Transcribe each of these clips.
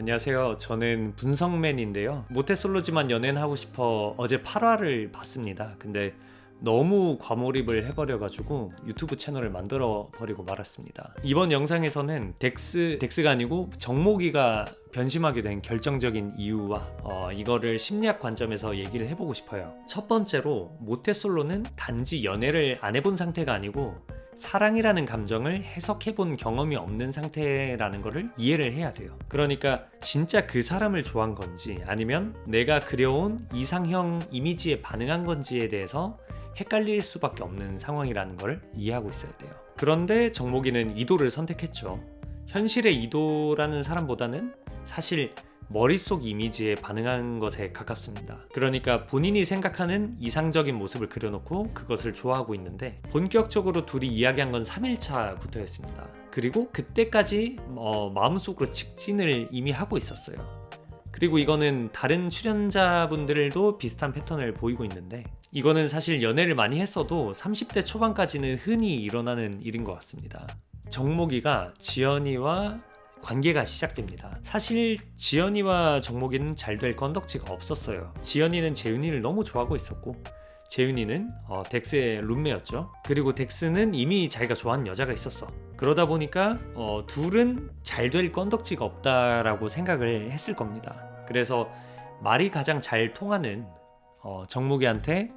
안녕하세요. 저는 분성맨인데요. 모태솔로지만 연애는 하고 싶어 어제 8화를 봤습니다. 근데 너무 과몰입을 해버려가지고 유튜브 채널을 만들어 버리고 말았습니다. 이번 영상에서는 덱스 덱스가 아니고 정모기가 변심하게 된 결정적인 이유와 어, 이거를 심리학 관점에서 얘기를 해보고 싶어요. 첫 번째로 모태솔로는 단지 연애를 안 해본 상태가 아니고 사랑이라는 감정을 해석해 본 경험이 없는 상태라는 것을 이해를 해야 돼요. 그러니까 진짜 그 사람을 좋아한 건지 아니면 내가 그려온 이상형 이미지에 반응한 건지에 대해서 헷갈릴 수밖에 없는 상황이라는 걸 이해하고 있어야 돼요. 그런데 정목이는 이도를 선택했죠. 현실의 이도라는 사람보다는 사실 머릿속 이미지에 반응한 것에 가깝습니다. 그러니까 본인이 생각하는 이상적인 모습을 그려놓고 그것을 좋아하고 있는데 본격적으로 둘이 이야기한 건 3일차부터였습니다. 그리고 그때까지 어, 마음속으로 직진을 이미 하고 있었어요. 그리고 이거는 다른 출연자분들도 비슷한 패턴을 보이고 있는데 이거는 사실 연애를 많이 했어도 30대 초반까지는 흔히 일어나는 일인 것 같습니다. 정목이가 지연이와 관계가 시작됩니다. 사실 지연이와 정목이는 잘 될 건덕지가 없었어요. 지연이는 재윤이를 너무 좋아하고 있었고 재윤이는 어, 덱스의 룸메였죠. 그리고 덱스는 이미 자기가 좋아하는 여자가 있었어. 그러다 보니까 어, 둘은 잘 될 건덕지가 없다라고 생각을 했을 겁니다. 그래서 말이 가장 잘 통하는 어, 정목이한테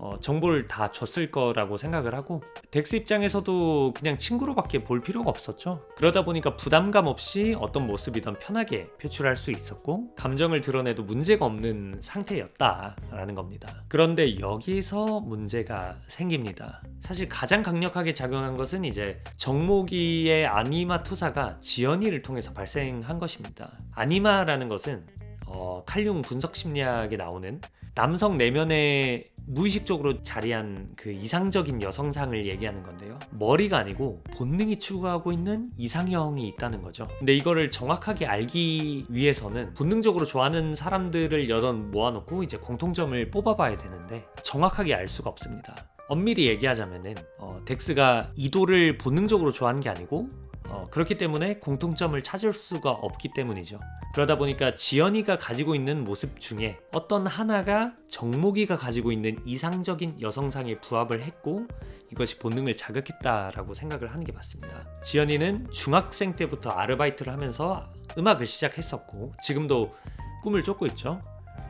어, 정보를 다 줬을 거라고 생각을 하고 덱스 입장에서도 그냥 친구로밖에 볼 필요가 없었죠. 그러다 보니까 부담감 없이 어떤 모습이든 편하게 표출할 수 있었고 감정을 드러내도 문제가 없는 상태였다라는 겁니다. 그런데 여기서 문제가 생깁니다. 사실 가장 강력하게 작용한 것은 이제 정목이의 아니마 투사가 지연이를 통해서 발생한 것입니다. 아니마라는 것은 어, 칼륨 분석 심리학에 나오는 남성 내면에 무의식적으로 자리한 그 이상적인 여성상을 얘기하는 건데요. 머리가 아니고 본능이 추구하고 있는 이상형이 있다는 거죠. 근데 이거를 정확하게 알기 위해서는 본능적으로 좋아하는 사람들을 여러 모아놓고 이제 공통점을 뽑아봐야 되는데 정확하게 알 수가 없습니다. 엄밀히 얘기하자면은 어, 덱스가 이도를 본능적으로 좋아하는 게 아니고 어, 그렇기 때문에 공통점을 찾을 수가 없기 때문이죠. 그러다 보니까 지연이가 가지고 있는 모습 중에 어떤 하나가 정목이가 가지고 있는 이상적인 여성상에 부합을 했고 이것이 본능을 자극했다라고 생각을 하는 게 맞습니다. 지연이는 중학생 때부터 아르바이트를 하면서 음악을 시작했었고 지금도 꿈을 쫓고 있죠.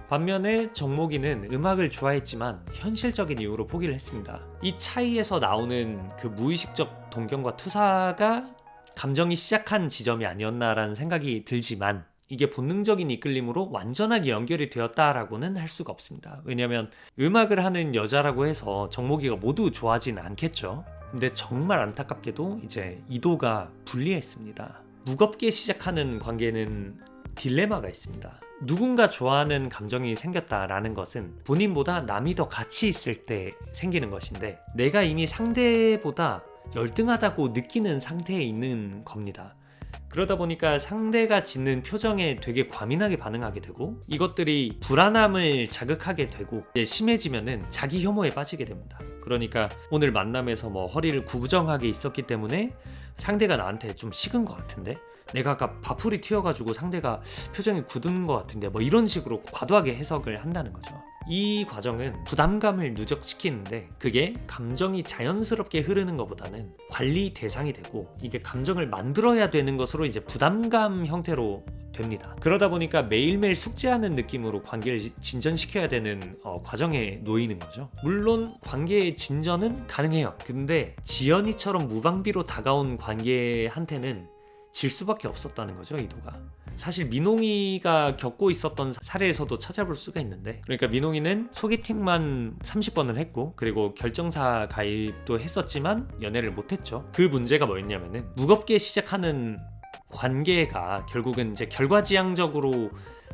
반면에 정목이는 음악을 좋아했지만 현실적인 이유로 포기를 했습니다. 이 차이에서 나오는 그 무의식적 동경과 투사가 감정이 시작한 지점이 아니었나라는 생각이 들지만 이게 본능적인 이끌림으로 완전하게 연결이 되었다라고는 할 수가 없습니다. 왜냐하면 음악을 하는 여자라고 해서 정목이가 모두 좋아하진 않겠죠. 근데 정말 안타깝게도 이제 이도가 불리했습니다. 무겁게 시작하는 관계는 딜레마가 있습니다. 누군가 좋아하는 감정이 생겼다라는 것은 본인보다 남이 더 가치 있을 때 생기는 것인데 내가 이미 상대보다 열등하다고 느끼는 상태에 있는 겁니다. 그러다 보니까 상대가 짓는 표정에 되게 과민하게 반응하게 되고 이것들이 불안함을 자극하게 되고 이제 심해지면은 자기 혐오에 빠지게 됩니다. 그러니까 오늘 만남에서 뭐 허리를 구부정하게 있었기 때문에 상대가 나한테 좀 식은 것 같은데 내가 아까 바풀이 튀어가지고 상대가 표정이 굳은 것 같은데 뭐 이런 식으로 과도하게 해석을 한다는 거죠. 이 과정은 부담감을 누적시키는데 그게 감정이 자연스럽게 흐르는 것보다는 관리 대상이 되고 이게 감정을 만들어야 되는 것으로 이제 부담감 형태로 됩니다. 그러다 보니까 매일매일 숙제하는 느낌으로 관계를 진전시켜야 되는 어, 과정에 놓이는 거죠. 물론 관계의 진전은 가능해요. 근데 지연이처럼 무방비로 다가온 관계한테는 질 수밖에 없었다는 거죠, 이도가. 사실 민홍이가 겪고 있었던 사례에서도 찾아볼 수가 있는데 그러니까 민홍이는 소개팅만 30번을 했고 그리고 결정사 가입도 했었지만 연애를 못했죠. 그 문제가 뭐였냐면은 무겁게 시작하는 관계가 결국은 이제 결과지향적으로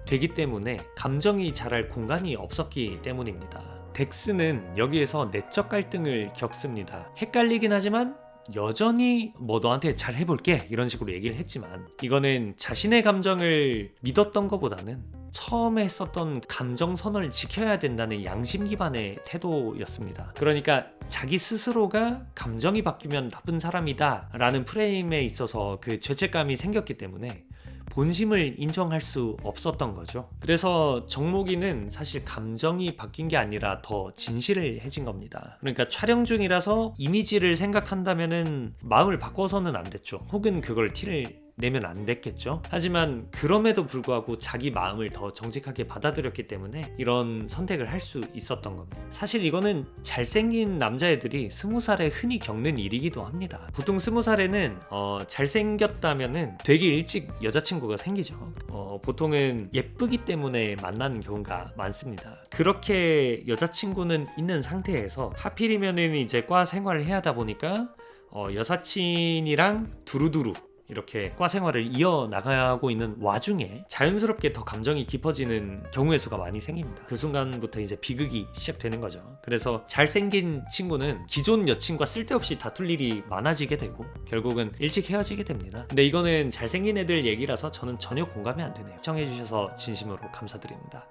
되기 때문에 감정이 자랄 공간이 없었기 때문입니다. 덱스는 여기에서 내적 갈등을 겪습니다. 헷갈리긴 하지만 여전히 뭐 너한테 잘 해볼게 이런 식으로 얘기를 했지만 이거는 자신의 감정을 믿었던 것보다는 처음에 했었던 감정 선언을 지켜야 된다는 양심 기반의 태도였습니다. 그러니까 자기 스스로가 감정이 바뀌면 나쁜 사람이다 라는 프레임에 있어서 그 죄책감이 생겼기 때문에 본심을 인정할 수 없었던 거죠. 그래서 정목이는 사실 감정이 바뀐 게 아니라 더 진실을 해진 겁니다. 그러니까 촬영 중이라서 이미지를 생각한다면은 마음을 바꿔서는 안 됐죠. 혹은 그걸 티를 내면 안 됐겠죠. 하지만 그럼에도 불구하고 자기 마음을 더 정직하게 받아들였기 때문에 이런 선택을 할 수 있었던 겁니다. 사실 이거는 잘생긴 남자애들이 스무 살에 흔히 겪는 일이기도 합니다. 보통 스무 살에는 어, 잘생겼다면은 되게 일찍 여자친구가 생기죠. 어, 보통은 예쁘기 때문에 만나는 경우가 많습니다. 그렇게 여자친구는 있는 상태에서 하필이면은 이제 과 생활을 해야 하다 보니까 어, 여사친이랑 두루두루 이렇게 과 생활을 이어나가고 있는 와중에 자연스럽게 더 감정이 깊어지는 경우의 수가 많이 생깁니다. 그 순간부터 이제 비극이 시작되는 거죠. 그래서 잘생긴 친구는 기존 여친과 쓸데없이 다툴 일이 많아지게 되고 결국은 일찍 헤어지게 됩니다. 근데 이거는 잘생긴 애들 얘기라서 저는 전혀 공감이 안 되네요. 시청해주셔서 진심으로 감사드립니다.